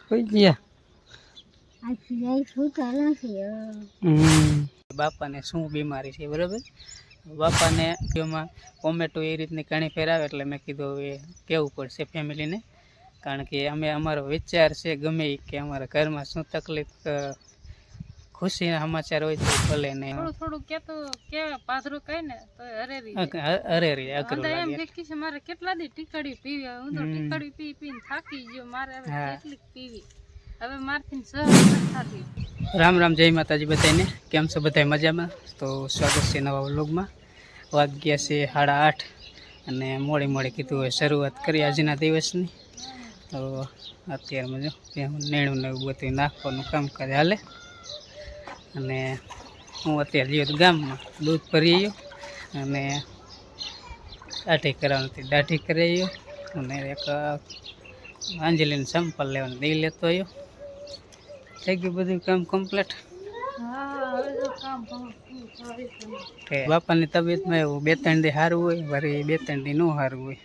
કોઈ ગયા. બાપાને શું બીમારી છે બરાબર? બાપાને વિડીયોમાં કોમેટો એ રીતની ઘણી ફેરાવે એટલે મેં કીધું એ કહેવું પડશે ફેમિલીને કારણ કે અમે અમારો વિચાર છે ગમે કે અમારા ઘરમાં શું તકલીફ ખુશીના સમાચાર હોય તો ભલે ને થોડું થોડું કેતો કે પાથરું કઈ ને તો અરેરી અરેરી અ- અરે રે અઘરું એમ લાગે. કે છે મારે કેટલા દી ટીકડી પીવી હું તો. ટીકડી પી પીને થાકી ગયો મારે હવે હા. પીવી. હવે મારથી સહન નથી રામ રામ જય માતાજી બધાને કેમ છો બધા મજામાં? તો સ્વાગત છે નવા વ્લોગમાં. વાગ્યા છે સાડા આઠ અને મોડી મોડી કીધું હોય શરૂઆત કરી આજના દિવસની. તો અત્યારમાં જો નેણું ને એવું બધું નાખવાનું કામકાજ હાલે. અને હું અત્યારે ગયો ગામમાં. દૂધ ભરી ગયો અને દાઢી કરાવવાની હતી દાઢી કરી ગયો અને એક અંજલિને સેમ્પલ લેવાનું દઈ લેતો આવ્યો. થઈ ગયું બધું કામ કમ્પ્લીટ બાપાની તબિયતમાં એવું બે ત્રણ દી સારું હોય વળી બે ત્રણ દી ન સારું હોય.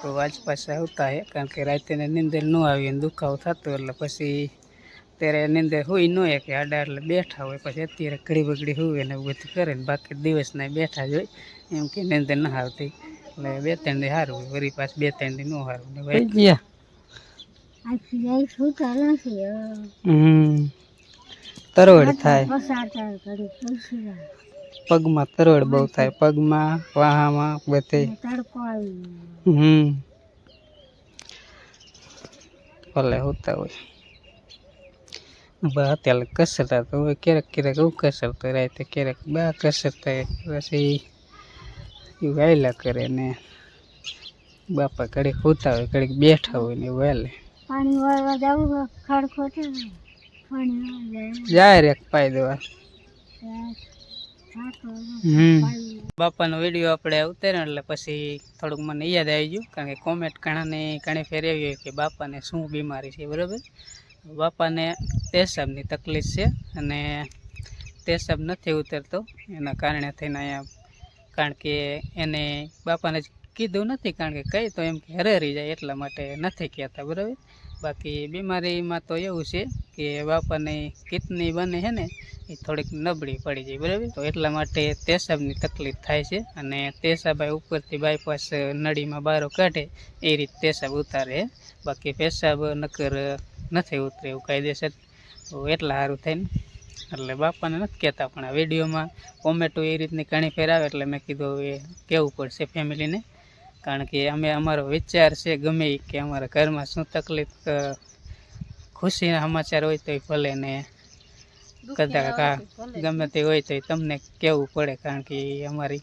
તો આજ પાછા આવતા હે, કારણ કે રાતે નીંદર ન આવીને દુખાવો થતો એટલે પછી ત્યારે નીંદર હોય ન હોય કે આડા એટલે બેઠા હોય પછી અત્યારે ઘડી બગડી હોય ને એવું બધું કરે ને બાકી દિવસના બેઠા જ હોય એમ કે નીંદર ન આવતી એટલે બે ત્રણ દી સારું હોય વળી પાછું બે ત્રણ દી ન સારું ને ભાઈ ગયા તરવડ થાય. પગમાં તરવડ બહુ થાય. પગમાં વાહામાં બધે. હમ. ભલે હોતા હોય. બા અત્યારે કસરતા તો હવે ક્યારેક ક્યારેક હું કસરતો રાતે ક્યારેક બા કસરતા પછી એ વાયલા કરે ને બાપા ઘડીક હોતા હોય ઘડીક બેઠા હોય ને વહેલે હાલે પાણી વાળવા જવું ખડખો છે ને જાય રે પાઈ દેવા. હમ. બાપાનો વીડિયો આપણે ઉતાર્યો એટલે પછી થોડુંક મને યાદ આવી ગયું કારણ કે કોમેન્ટ ઘણાને ઘણી ફેર એવી હોય કે બાપાને શું બીમારી છે બરાબર? બાપાને પેશાબની તકલીફ છે અને પેશાબ નથી ઉતરતો. એના કારણે થઈને અહીંયા કારણ કે એને બાપાને જ કીધું નથી, કારણ કે કહી તો એમ કે હરેરી જાય એટલા માટે નથી કહેતા, બરાબર? બાકી બીમારીમાં તો એવું છે કે બાપાને કિડની બને છે ને, એ થોડીક નબળી પડી જાય, બરાબર? તો એટલા માટે તેસાબની તકલીફ થાય છે અને તેસાબાઈ ઉપરથી બાયપાસ નળીમાં બારો કાઢે, એ રીતે તેસાબ ઉતારે બાકી પેશાબ નકર નથી ઉતરે એવું કાયદેસર. તો એટલા સારું થઈને એટલે બાપાને નથી કહેતા પણ આ વિડીયોમાં કોમેન્ટો એ રીતની ઘણી ફેર આવે એટલે મેં કીધું એ કહેવું પડશે ફેમિલીને. કારણ કે અમે અમારો વિચાર છે ગમે કે અમારા ઘરમાં શું તકલીફ ખુશીના સમાચાર હોય તો ભલે ને. કદાચ. ગમે તે હોય તો તમને કહેવું પડે કારણ કે એ અમારી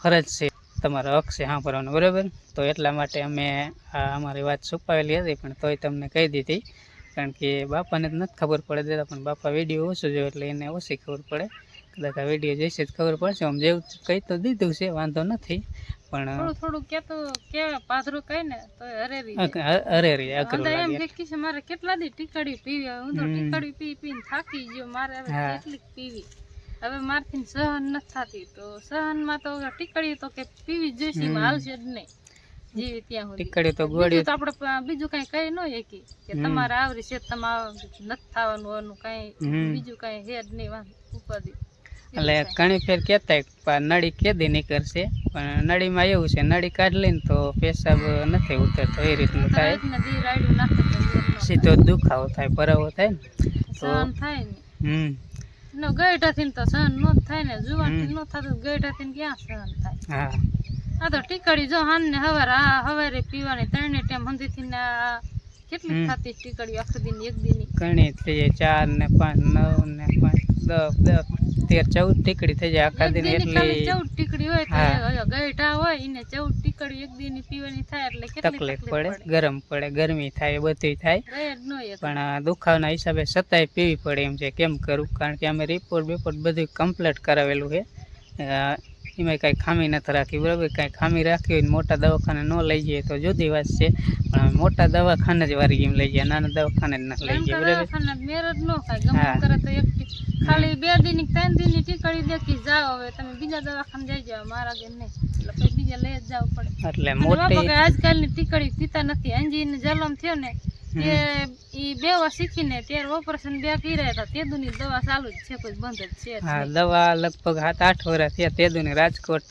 ફરજ છે. તમારો હક છે સાંભળવાનો બરાબર? તો એટલા માટે અમે આ અમારી વાત છુપાવેલી હતી પણ તોય તમને કહી દીધી. કારણ કે બાપાને તો નથી ખબર પડે દેતા પણ બાપા વીડિયો ઓછો જોયો એટલે એને ઓછી ખબર પડે. કદાચ આ વીડિયો જોઈશે જ ખબર પડશે. આમ જેવું કહી તો દીધું છે વાંધો નથી. પણ થોડું થોડું કેતો કે પાથરું કઈ ને તો હરેરી જાય. અક- અ- અરે રે અઘરું અંદર એમ લાગે. કે છે મારે કેટલા દી ટીકડી પીવી હું તો. ટીકડી પી પીને થાકી ગયો મારે હવે કેટલી પીવી. હવે મારથી સહન નથી થતી તો સહનમાં તો ટીકડી તો કે પીવી જ જોઈશે છે હાલશે જ નહીં. જીવી ત્યાં સુધી. ટીકડી તો ગોળી તો આપણે બીજું કઈ કઈ ન શકી કે. તમારે આવરી છે તમારે નથી થવાનું એનું કઈ બીજું કઈ હે જ નહીં વાંધો ઉપાધિ. એટલે ઘણી ફેર કહેતા નળી કેદી નીકળશે પણ નળીમાં એવું છે નળી કાઢી લઈને તો પેશાબ નથી ઉતરતો એ રીતનું થાય. સીધો દુખાવો થાય પરાવો થાય ને સહન થાય ને. હમ. નો ગઈઢાથી તો સહન નો થાય ને જુવાનથી નો થતું ગઈઢાથી ક્યાં સહન થાય? હા. આ તો ટીકડી જો હાન ને હવાર આ હવારે પીવાની ત્રણે ટાઈમ હંધીથી ને આ કેટલી ખાતી ટીકડી આખો દિન એક દિન ઘણી થઈ જાય ચાર ને પાંચ નવ ને પાંચ દસ દસ તેર ચૌદ ટીકડી થઈ જાય આખા દિન એટલે ચૌદ ટીકડી હોય. તો ગઈઢા હોય એને ચૌદ ટીકડી એક દિન પીવાની થાય એટલે કેટલી તકલીફ પડે ગરમ પડે ગરમી થાય બધું થાય. ન પણ દુખાવાના હિસાબે સતાય પીવી પડે એમ છે કેમ કરું? કારણ કે અમે રિપોર્ટ બિપોર્ટ બધું કમ્પ્લીટ કરાવેલું છે. એમાં કાંઈ ખામી નથી રાખી બરાબર? કાંઈ ખામી રાખી હોય મોટા દવાખાને ન લઈ જઈએ તો જુદી વાત છે. પણ અમે મોટા દવાખાને જ વારી એમ લઈ જાય નાના દવાખાને જ ના લઈ ગયા બરાબર? ખાલી બે દિન ત્રણ દિન ટીકડી દેખી જાઓ હવે તમે બીજા દવાખાને જઈ જાઓ મારા ઘેર નહીં. એટલે પછી બીજા લઈ જ જવું પડે. એટલે મોટી આજકાલની ટીકડી પીતા નથી અંજી ને જલમ થયો ને તે ઈ બેવા શીખીને ત્યારે ઓપરેશન બે કર્યા હતા. તે દુની દવા ચાલુ જ છે કોઈ બંધ જ છે હા. દવા લગભગ સાત આઠ વર્ષ થયા. તે દુની રાજકોટ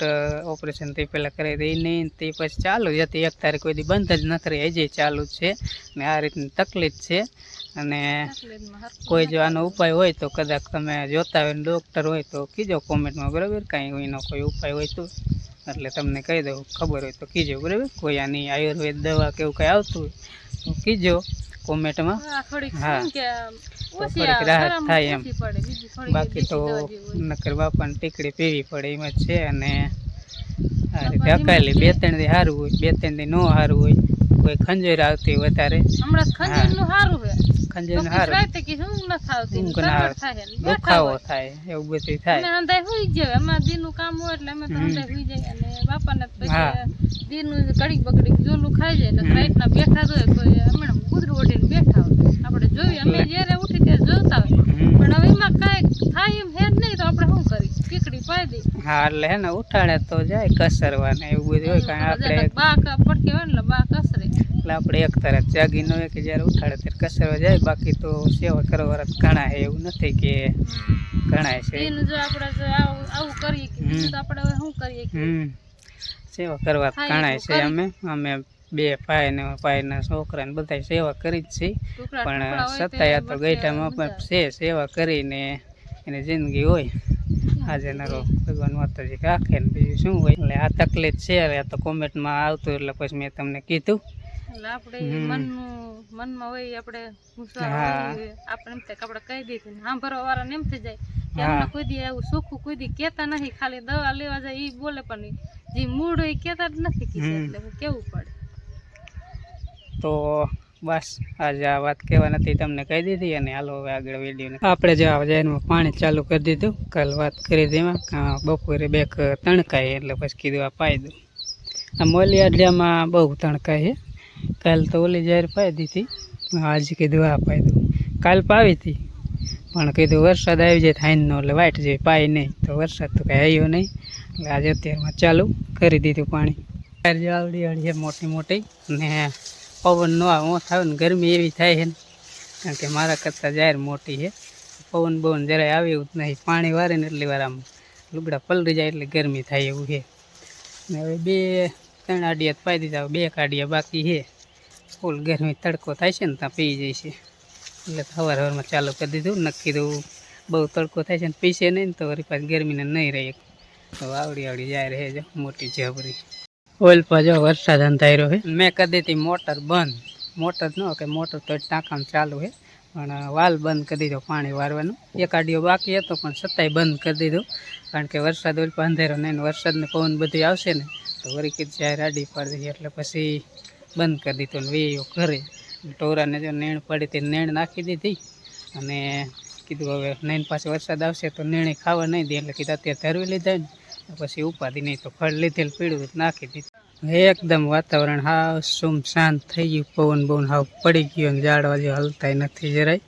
ઓપરેશન તે પહેલાં કરી દઈ નહીં તે પછી ચાલુ જ હતી. એક તારીખ કોઈ દી બંધ જ ન કરી હજી ચાલુ જ છે ને આ રીતની તકલીફ છે. અને કોઈ જો આનો ઉપાય હોય તો કદાચ તમે જોતા હોય ડૉક્ટર હોય તો કીજો કોમેન્ટમાં બરાબર? કાંઈ એનો કોઈ ઉપાય હોય તો. એટલે તમને કહી દઉં ખબર હોય તો કીજો બરાબર? કોઈ આની આયુર્વેદ દવા કે એવું કંઈ આવતું હોય. કીજો કોમેન્ટમાં. હા, તો થોડીક રાહત થાય એમ. બાકી તો નકર બાપાને ટીકડી પીવી પડે એમ જ છે અને આ રીતે અકાલી બે ત્રણ દી સારું હોય બે ત્રણ દી ન સારું હોય કોઈ ખંજોર આવતી હોય વધારે. હમણાં સારું છે. ખંજોર તો સારું રાતે કે હું ન થાવતી હું ને ના તરવટ થાય ને. દુખાવો થાય એવું બધું અમે થાય અંધાય હોઈ જાય અમારે દીનું કામ હોય એટલે અમે તો. અંધાય હુઈ જાય અને બાપાને ને. પછી દીનું કડીક બકડીક જોલું ખાઈ જાય ને હમ. રાતના બેઠા જ હોય કોઈ હમણાં કૂતરું ઓઢીને બેઠા હોય. આપણે જોઈએ અમે એટલે. જ્યારે ઉઠી ત્યારે જોતા હોય. પણ હવે એમાં કાંઈ થાય એમ હે જ નહીં તો આપણે શું કરી ટીકડી પાઈ દઈ હા એટલે હે ને ઉઠાડે તો જાય કસરવા ને એવું બધું હોય કારણ આપણે બા પડકે હોય ને બા કસરે. એટલે આપણે એક ન હોય કે જ્યારે ઉઠાડે ત્યારે કસરો જાય બાકી તો સેવા કરવા ઘણા છે એવું નથી કે ઘણા છે. દીનું જો આપણે જો આવું આવું કરીએ કે તો આપણે શું કરીએ સેવા કરવા ઘણા છે અમે. અમે બે ભાઈ ને ભાઈના છોકરા ને બધા સેવા કરી જ છીએ. પણ આ તો ગઈઠામાં પણ છે સેવા કરીને એની જિંદગી હોય. આજે નરો ભગવાન માતાજી રાખે ને બીજું શું હોય? એટલે આ તકલીફ છે હવે આ તો કોમેન્ટમાં આવતું એટલે પછી મેં તમને કીધું. એટલે આપણે મનનું મનમાં હોય આપણે ગુસ્સા હોય આપણે એમ થાય કે આપણે કહી દીધું સાંભળવા વાળાને એમ થઈ જાય. કે અમને કોઈ દી એવું સુખું કોઈ દી કહેતા નથી ખાલી દવા લેવા જાય એ બોલે પણ જે મૂળ હોય કહેતા જ નથી કીધું. એટલે કેવું પડે? તો બસ આજે આ વાત કહેવાની નથી તમને કહી દીધી અને હાલો હવે આગળ વીડિયો આપણે જો આ પાણી ચાલુ કરી દીધું કાલ વાત કરી તેમાં બપોરે બેક તણકાય એટલે પછી કીધું આ પાઈ દઉં. આ મોલી અડ્યામાં બહુ તણકાય છે. કાલ તો ઓલી જાહેર પાઈ દીધી આજે કીધું આ પાઈ દઉં કાલ પાવી હતી. પણ કીધું વરસાદ આવી જાય થાઈનો એટલે વાઈટ જેવી પાઈ નહીં. તો વરસાદ તો કાંઈ આવ્યો નહીં. એટલે આજે અત્યારમાં ચાલુ કરી દીધું પાણી. જો આવડી છે, મોટી મોટી. ને પવન ન ન થાય ને ગરમી એવી થાય છે ને. કારણ કે મારા કરતાં જાહેર મોટી છે. પવન બવન જરાય આવે એવું જ નહીં. પાણી વારે ને એટલી વાર આમ લુગડા પલળી જાય એટલે ગરમી થાય એવું છે. ને હવે બે ત્રણ આડિયા પાઈ દીધા બે કાઢિયા બાકી છે. ફૂલ ગરમી તડકો થાય છે ને ત્યાં પી જશે એટલે સવાર સવારમાં ચાલુ કરી દીધું નક્કી દઉં બહુ તડકો થાય છે ને પીશે નહીં ને તો વળી પાછી ગરમીને નહીં રહે. તો આવડી આવડી જાય રહે જો મોટી જબરી. ઓઇલ પર જો વરસાદ અંધાર્યો છે મેં કરી દીધી મોટર બંધ. મોટર ન કે મોટર તો ટાંકામાં ચાલુ છે પણ વાલ બંધ કરી દીધો પાણી વારવાનું. એક આડિયો બાકી હતો પણ છતાંય બંધ કરી દીધું. કારણ કે વરસાદ ઓઇલ પર નહીં ને વરસાદને પવન બધું આવશે ને તો વળી કીધું જાય રાડી પાડી દીધી એટલે પછી બંધ કરી દીધો. ને વેયો ઘરે. ટોરાને જો નેણ પડી તે નેણ નાખી દીધી. અને કીધું હવે નેણ પાસે વરસાદ આવશે તો નેણે ખાવા નહીં દે, એટલે કીધું અત્યારે ધરવી લીધા ને પછી ઉપાધિ નહીં તો ફળ લીધેલ પીળું નાખી દીધું. એકદમ વાતાવરણ હાવ સુમ શાંત થઈ ગયું. પવન બવન હાવ પડી ગયો ને ઝાડવા જે હલતાય નથી જરાય.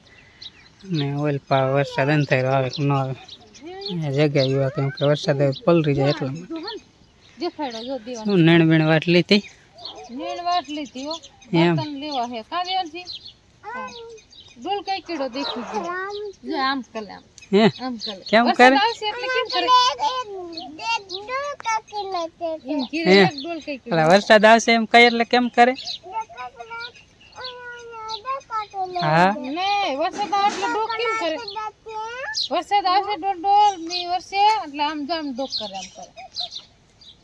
અને ઓઇલ પા વરસાદ અંધારો આવે કે ન આવે. જગ્યા એવા કેમ કે વરસાદ પલરી જાય એટલા માટે. દેખાડો જો દેવા શું નેણ બેણ વાટ લીધી? નીણ વાટ લીધી હો. એમ. બર્તન લેવા હે. કાવ્યાજી ડોલ કઈ કીડો દેખી ગયો. જો આમ કલે આમ. હે? આમ કલે. કેમ વરસાદ કરે? આવશે એટલે કેમ કરે? એમ કીધું હે. એક ડોલ કઈ કીડો એટલે વરસાદ આવશે એમ કઈ એટલે કેમ કરે? હા. ને વરસાદ આવે એટલે ડોક કેમ કરે? વરસાદ આવશે ડોલ ડોલની વર્ષે એટલે આમ જો આમ ડોક કરે આમ કરે. વરસાદ આવશે એટલે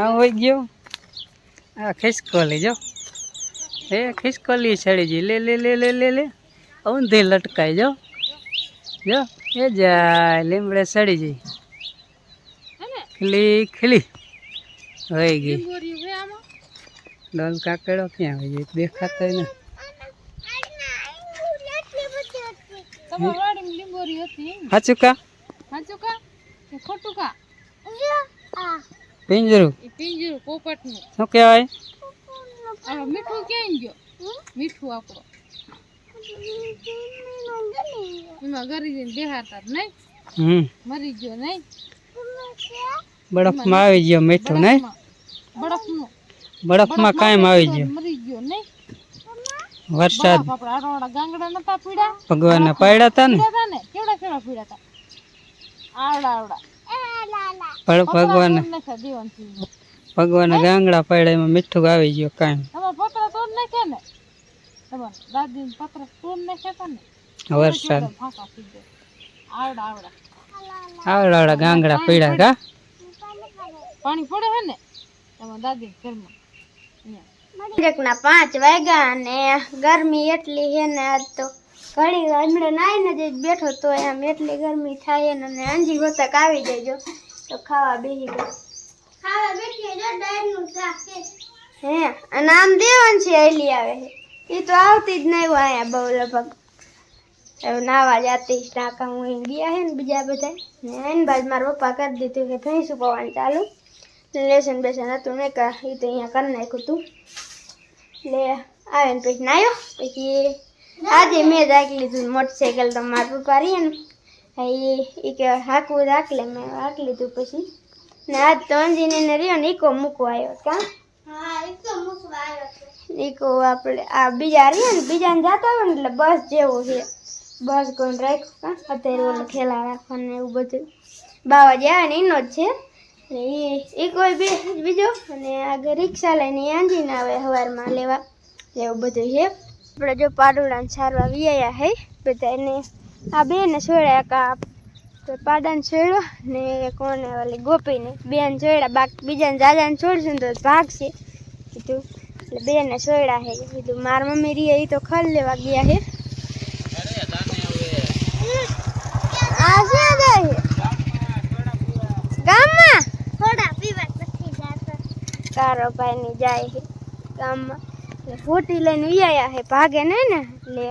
આ હોય ગયો. આ ખિસકોલી જો એ ખિસકોલી ચડી જઈ લે લે લે લે લે લે. ઊંધી લટકાઈ જો જો એ જાય લીમડે ચડી જઈ ખીલી ખીલી. હોય ગઈ. હે ડોલ કાકડો ક્યાં હોય ગઈ દેખાતો ને હાચુકા? વાડીમાં લીંબોરી પિંજરું? પિંજરું પોપટનું. શું કહેવાય? મીઠું ક્યાં ગયો? મીઠું આપણો. એમાં ગરી જઈને બેહારતા જ નહીં. હમ. મરી ગયો નહીં. બરફમાં આવી ગયો મીઠું નહીં? બરફનું. બરફમાં કાયમ આવી ગયો. મરી ગયો નહીં. વરસાદ. ગાંગડા નતા પીડા ભગવાનને પાડ્યા હતા ને? પીડા હતા ને? કેવડા કેવડા પીડા હતા આવડા આવડા. પણ ભગવાન ભગવાન ગાંગડા પાડ્યા એમાં મીઠું આવી ગયો કાંઈ. તમારા તોડ નાખ્યા ને? દાદી પતરા તોડ નાખ્યા ને? વરસાદ. આવડા આવડા. આવડા ગાંગડા પડ્યા કા પાણી પડે છે ને? તમારા દાદી ઘરમાં. પાંચ વાગ્યા ને ગરમી એટલી હે ને આજ તો. ઘડી હમણે નાઈને જ બેઠો તો એમ એટલી ગરમી થાય ને અને અંજી ગોતક આવી જજો તો ખાવા બેસી ગયો. ખાવા બેઠી જો ડાયરનું શાક હે અને આમ દેવાન છે એલી આવે છે. એ તો આવતી જ નહીં હોય અહીંયા બહુ લગભગ. નાવા જાતી ટાંકા હું ગયા હે ને બીજા બધા ને એને બાદ મારા પપ્પા કરી દીધું કે ભેંસું ઉપાવવાનું ચાલુ. લેસન બેસન હતું મેં કા એ તો અહીંયા કરી નાખ્યું હતું એટલે આવે ને પછી નાયો પછી આજે મેં હાંકી લીધું મોટરસાઇકલ તો મારા પપ્પા રહીએ ને એ કે હાંકવું જ હાંકલે મેં હાંકી લીધું પછી. ને આજ તો અંજીને ને રહ્યો ને ઈકો મૂકવા આવ્યો કા ઈકો આપણે આ બીજા રહીએ ને બીજાને જતા હોય ને એટલે બસ જેવો છે. બસ કોણ રાખ્યું કા અત્યારે ઓલો ખેલા રાખવાનું ને એવું બધું. બાવા જે આવે ને એનો જ છે. એ કોઈ બે બીજો અને આગળ રિક્ષા લઈને આંજીને આવે સવારમાં લેવા. એવું બધું છે. આપણે જો પાડોળાને સારવા વ્યાયા હે. બધા એને આ બેને છોડ્યા કા તો પાડાને છોડ્યો ને કોને ઓલી ગોપીને. બેન છોડ્યા બાકી બીજાને જાજાને છોડશું તો ભાગશે. કીધું એટલે બેને છોડ્યા હે. કીધું માર મમ્મી રીએ એ તો ખલ લેવા ગયા હે. આ શું ગામમાં? થોડા પીવા પછી તારો ભાઈ ની જાય ગામમાં. ફૂટી લઈને વ્યાયા હે ભાગે નહીં ને, એટલે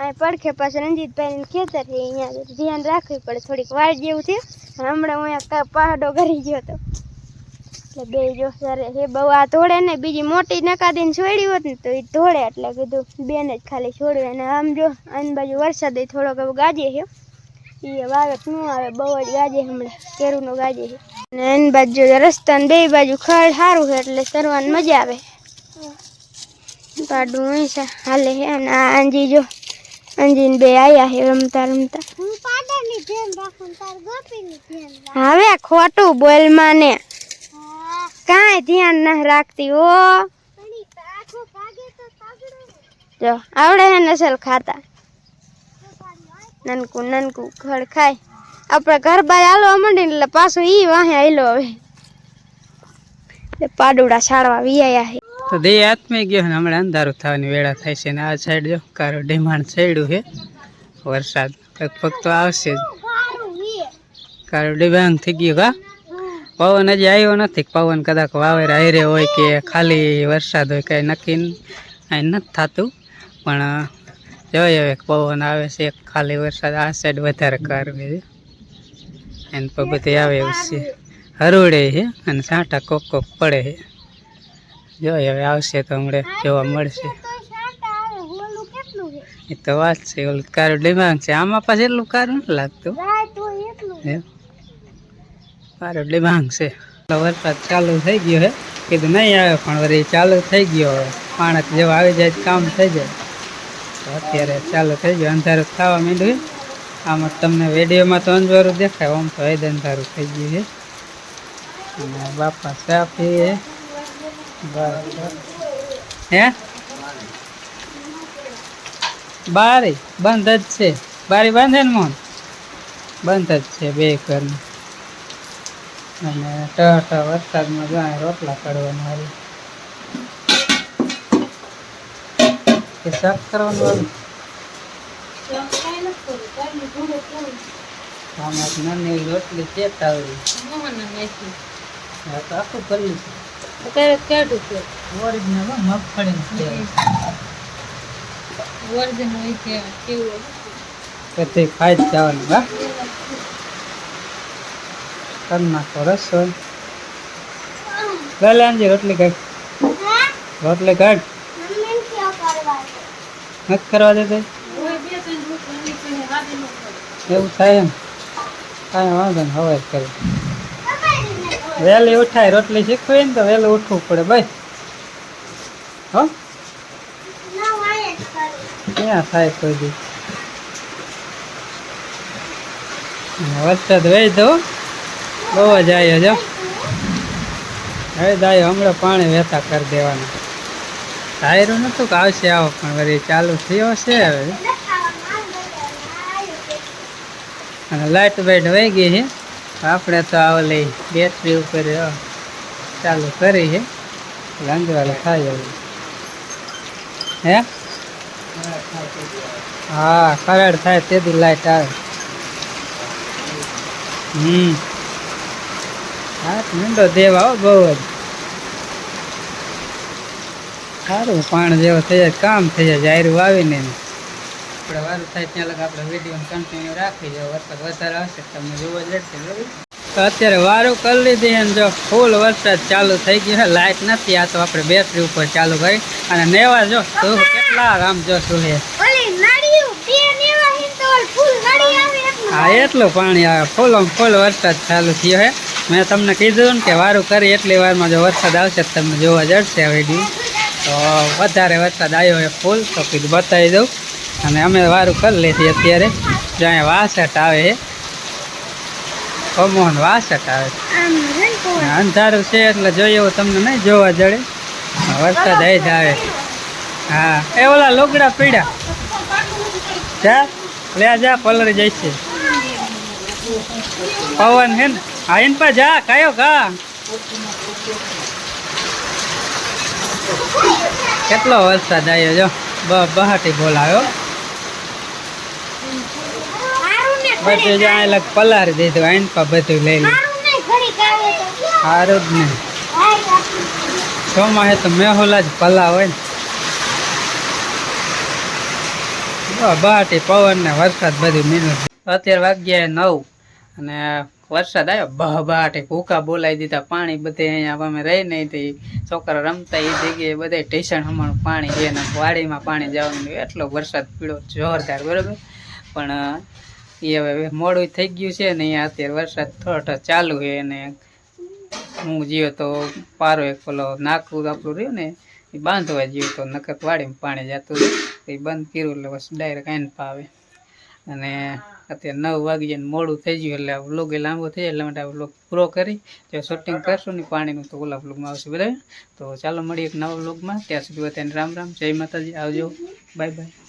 અહીં પડખે પાછળ રંજીતભાઈને ખેતર છે અહીંયા ધ્યાન રાખવી પડે થોડીક વાર જેવું થયું હમણાં હું અહીંયા પહાડો કરી ગયો હતો એટલે બે જો સર હે, બહુ આ ધોળે ને, બીજી મોટી નકાદીને છોડી હોત ને, તો એ ધોળે, એટલે કીધું બેન જ ખાલી છોડ્યું, અને આમ જો આની બાજુ વરસાદ થોડોક હવે ગાજે છે એ વાવે ન આવે, બહુ જ ગાજે હમણાં, કેરુંનો ગાજે છે અને એની બાજુ રસ્તા બે બાજુ ખડ સારું છે એટલે તરવાની મજા આવે. પાડું છે. હાલે છે અને આ આંજી જો. અંજીન બે આયા છે રમતા રમતા. હું હવે ખોટું બોલ માને કાંઈ ધ્યાન ના રાખતી હો. જો આવડે હે નસલ ખાતા. નનકું નનકું ખડ ખાય. આપણે ઘર બાર હાલવા માંડીને એટલે પાછું ઈ વાહે હાલ્યો હવે. પાડુડા સાડવા વિયા હે. તો દે આત્મે ગયો ને હમણાં અંધારું થવાની વેળા થાય છે ને આ સાઈડ જો, કારો ડિમાન્ડ છેડ્યું છે. વરસાદ લગભગ તો આવશે જ. કારો ડિબાંગ થઈ ગયો કા? પવન હજી આવ્યો નથી. પવન કદાચ વાવેર આયરે હોય કે ખાલી વરસાદ હોય કાંઈ નક્કી અહીં નથી થતું. પણ જોઈએ હવે પવન આવે છે ખાલી વરસાદ આ સાઈડ વધારે કરવે છે. એને પગતે આવે એવું છે. હરોડે છે અને સાંટા કોક કોક પડે છે. જોઈએ હવે આવશે તો હમણાં જોવા મળશે. એ તો વાત છે ઓલું કારું ડિમાન્ડ છે. આમાં પાસે એટલું કારું નથી લાગતું. કારું ડિમાન્ડ છે. વરસાદ ચાલુ થઈ ગયો હે. કીધું નહીં આવે પણ વરી ચાલુ થઈ ગયો હવે. પાણક જેવો આવી જાય કામ થઈ જાય. અત્યારે ચાલુ થઈ ગયું. અંધારું થવા માંડ્યું આમાં તમને વિડીયોમાં તો અંધારું દેખાય. આમ તો હૈદ અંધારું થઈ ગયું છે અને બાપા બરાબર હે? બારી બંધ જ છે. બારી બાંધે ને મોન બંધ જ છે બે ઘરની. અને ટ વરસાદમાં જાય રોટલા કાઢવાનું વાળી કે શાક કરવાનું વાળું આમાં નાની રોટલી ચેતા આવી આખું કર્યું છે. અત્યારે કાઢું છે ઓરિજિનલ મગફળી છે વર્જન હોય છે કેવું પછી ખાઈ જ જવાનું હા કરી નાખો રસોઈ લે લે આંજી રોટલી કાઢ રોટલી કાઢ મમ્મી ક્યાં કરવા છે નથી કરવા દેતા એવું થાય એમ કાંઈ વાંધો ને હવે જ કરી વહેલી ઉઠાય, રોટલી શીખવી ને તો વહેલું ઉઠવું પડે ભાઈ હો? ક્યાં થાય કોઈ દી? વરસાદ વહી દો બહુ જ આવ્યો જો હવે દાયો હમણાં પાણી વહેતા કરી દેવાનું. ધાર્યું નતું કે આવશે આવો, પણ વળી ચાલુ થયો છે હવે. અને લાઇટ બાઇટ વહી ગઈ છે. આપણે તો આવો લઈ બેટરી ઉપર ચાલુ કરી છે. થાય હવે હે? હા કરાડ થાય તેથી લાઈટ આવે. હમ. હા મીંડો દેવા હો બહુ જ. સારું પાણી જેવો થઈ જાય, કામ થઈ જાય, જાહેર આવીને એનું. આપણે વારું થાય ત્યાં લગ આપણે વીડિયો કન્ટિન્યુ રાખી જો વરસાદ વધારે આવશે તમને જોવા જશે બરાબર? તો અત્યારે વારું કરી લીધી અને જો ફૂલ વરસાદ ચાલુ થઈ ગયો છે. લાઇટ નથી આ તો આપણે બેટરી ઉપર ચાલુ કરી. અને નેવા જો તું કેટલા આમ જો શું છે? હા એટલું પાણી આવે. ફૂલ ફૂલ વરસાદ ચાલુ થયો છે. મેં તમને કીધું ને કે વારું કરી એટલી વારમાં જો વરસાદ આવશે તમને જોવા જડશે વીડિયો તો વધારે વરસાદ આવ્યો હોય ફૂલ તો કીધું બતાવી દઉં. અને અમે વારું કરી લીધી અત્યારે. જો અહીંયા વાસઠ આવે છે. કમોન વાસઠ આવે અંધારું છે એટલે જોઈએ એવું તમને નહીં જોવા જડે. વરસાદ આવી જ આવે. હા. એ ઓલા લોગડા પીડા. જા. લે જા પલળી જઈશે. પવન હે ને? હા એન પા જા કયો કા કેટલો વરસાદ આવ્યો જો. બહાટી બોલાયો. બધું જો અહીં પલાર દીધું આઈન પા બધું લઈ લે હારું ને સારું જ નહીં. ચોમાસે તો મેહોલા જ પલા હોય ને. બહાટી પવન ને વરસાદ બધું મીનું અત્યારે વાગ્યા નવ અને વરસાદ આવ્યો. બહ બહાટી ભૂકા બોલાવી દીધા. પાણી બધે અહીંયા અમે રહી નહીં હતી છોકરા રમતા એ જગ્યાએ બધા ટેશન હમણાં પાણી છે ને વાડીમાં પાણી જવાનું એટલો વરસાદ પીળો જોરદાર બરાબર? પણ એ હવે મોડું થઈ ગયું છે ને અહીંયા અત્યારે વરસાદ થોડો ચાલુ છે અને હું જીવો તો પારો એક પેલો નાકું આપણું રહ્યું ને એ બાંધવા જીવ તો નકર વાળીને પાણી જતું એ બંધ કર્યું એટલે બસ ડાયરેક્ટ આઈને પાવે. અને અત્યારે નવ વાગી જાય મોડું થઈ ગયું એટલે વ્લોગ એ લાંબો થઈ જાય એટલે માટે વ્લોગ પૂરો કરી, જો શૂટિંગ કરશું ને પાણીનું તો ઓલા વ્લોગમાં આવશે બરાબર તો ચાલો મળીએ એક નવા વ્લોગમાં ત્યાં સુધી બધાને રામ રામ, જય માતાજી, આવજો બાય બાય